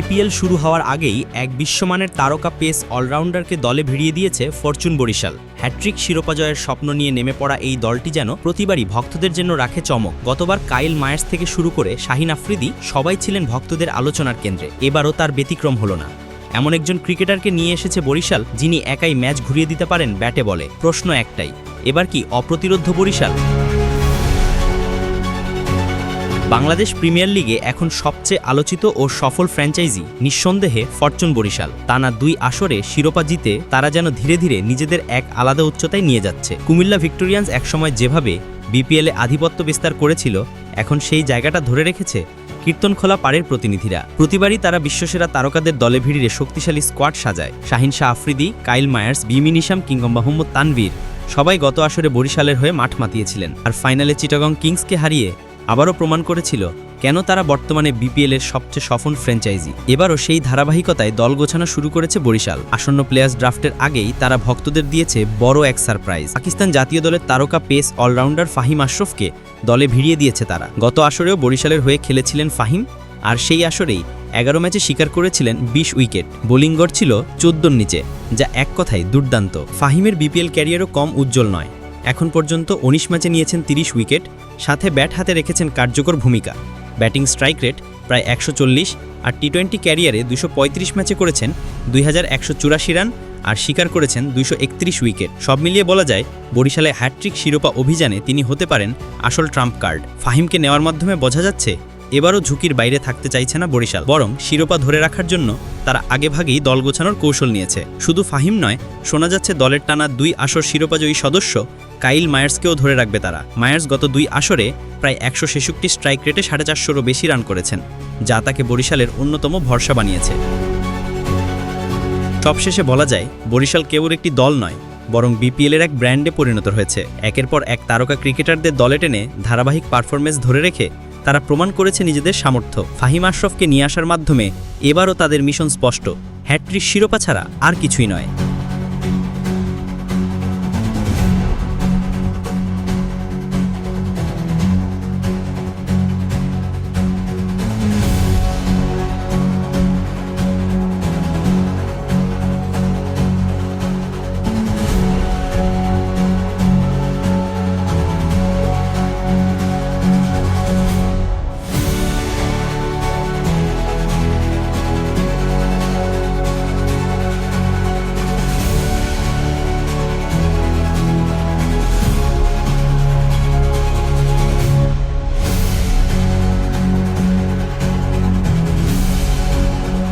BPL শুরু হওয়ার আগেই এক বিশ্বমানের তারকা পেস অলরাউন্ডারকে দলে ভিড়িয়ে দিয়েছে ফরচুন বরিশাল। হ্যাট্রিক শিরোপা জয়ের স্বপ্ন নিয়ে নেমে পড়া এই দলটি যেন প্রতিবারই ভক্তদের জন্য রাখে চমক। গতবার কাইল মায়ার্স থেকে শুরু করে শাহিন আফ্রিদি সবাই ছিলেন ভক্তদের আলোচনার কেন্দ্রে। এবারও তার ব্যতিক্রম হলো না। এমন একজন ক্রিকেটারকে নিয়ে এসেছে বরিশাল, যিনি একাই ম্যাচ ঘুরিয়ে দিতে পারেন ব্যাটে বলে। প্রশ্ন একটাই, এবার কি অপ্রতিরোধ্য বরিশাল? বাংলাদেশ প্রিমিয়ার লিগে এখন সবচেয়ে আলোচিত ও সফল ফ্র্যাঞ্চাইজি নিঃসন্দেহে ফরচুন বরিশাল। টানা দুই আসরে শিরোপা জিতে তারা যেন ধীরে ধীরে নিজেদের এক আলাদা উচ্চতায় নিয়ে যাচ্ছে। কুমিল্লা ভিক্টোরিয়ান্স একসময় যেভাবে বিপিএলে আধিপত্য বিস্তার করেছিল, এখন সেই জায়গাটা ধরে রেখেছে কীর্তনখোলা পাড়ের প্রতিনিধিরা। প্রতিবারই তারা বিশ্বসেরা তারকাদের দলে ভিড়িয়ে শক্তিশালী স্কোয়াড সাজায়। Shaheen Shah Afridi, Kyle Mayers, Jimmy Neesham কিংবা মোহাম্মদ তানভীর সবাই গত আসরে বরিশালের হয়ে মাঠ মাতিয়েছিলেন। আর ফাইনালে চিটাগং কিংসকে হারিয়ে আবারও প্রমাণ করেছিল কেন তারা বর্তমানে বিপিএল এর সবচেয়ে সফল ফ্র্যাঞ্চাইজি। এবারও সেই ধারাবাহিকতায় দল গোছানো শুরু করেছে বরিশাল। আসন্ন প্লেয়ার্স ড্রাফটের আগেই তারা ভক্তদের দিয়েছে বড় এক সারপ্রাইজ। পাকিস্তান জাতীয় দলের তারকা পেস অলরাউন্ডার ফাহিম আশরফকে দলে ভিড়িয়ে দিয়েছে তারা। গত আসরেও বরিশালের হয়ে খেলেছিলেন ফাহিম, আর সেই আসরেই এগারো ম্যাচে স্বীকার করেছিলেন বিশ উইকেট। বোলিং গড় ছিল চোদ্দোর নিচে, যা এক কথায় দুর্দান্ত। ফাহিমের বিপিএল ক্যারিয়ারও কম উজ্জ্বল নয়। এখন পর্যন্ত উনিশ ম্যাচে নিয়েছেন তিরিশ উইকেট, সাথে ব্যাট হাতে রেখেছেন কার্যকর ভূমিকা। ব্যাটিং স্ট্রাইক রেট প্রায় একশো চল্লিশ আর টি টোয়েন্টি ক্যারিয়ারে দুশো ম্যাচে করেছেন দুই হাজার একশো চুরাশি রান আর শিকার করেছেন দুইশো উইকেট। সব মিলিয়ে বলা যায়, বরিশালে হ্যাট্রিক শিরোপা অভিযানে তিনি হতে পারেন আসল ট্রাম্প কার্ড। ফাহিমকে নেওয়ার মাধ্যমে বোঝা যাচ্ছে, এবারও ঝুঁকির বাইরে থাকতে চাইছে না বরিশাল, বরং শিরোপা ধরে রাখার জন্য তারা আগেভাগেই দল গোছানোর কৌশল নিয়েছে। শুধু ফাহিম নয়, শোনা যাচ্ছে দলের টানা দুই আসর শিরোপাজয়ী সদস্য কাইল মায়ার্সকেও ধরে রাখবে তারা। মায়ার্স গত দুই আসরে প্রায় একশো ছেষট্টি স্ট্রাইক রেটে সাড়ে চারশোরও বেশি রান করেছেন, যা তাকে বরিশালের অন্যতম ভরসা বানিয়েছে। সবশেষে বলা যায়, বরিশাল কেবল একটি দল নয়, বরং বিপিএলের এক ব্র্যান্ডে পরিণত হয়েছে। একের পর এক তারকা ক্রিকেটারদের দলে টেনে ধারাবাহিক পারফরমেন্স ধরে রেখে তারা প্রমাণ করেছে নিজেদের সামর্থ্য। ফাহিম আশরফকে নিয়ে আসার মাধ্যমে এবারও তাদের মিশন স্পষ্ট। হ্যাট্রিক শিরোপা ছাড়া আর কিছুই নয়।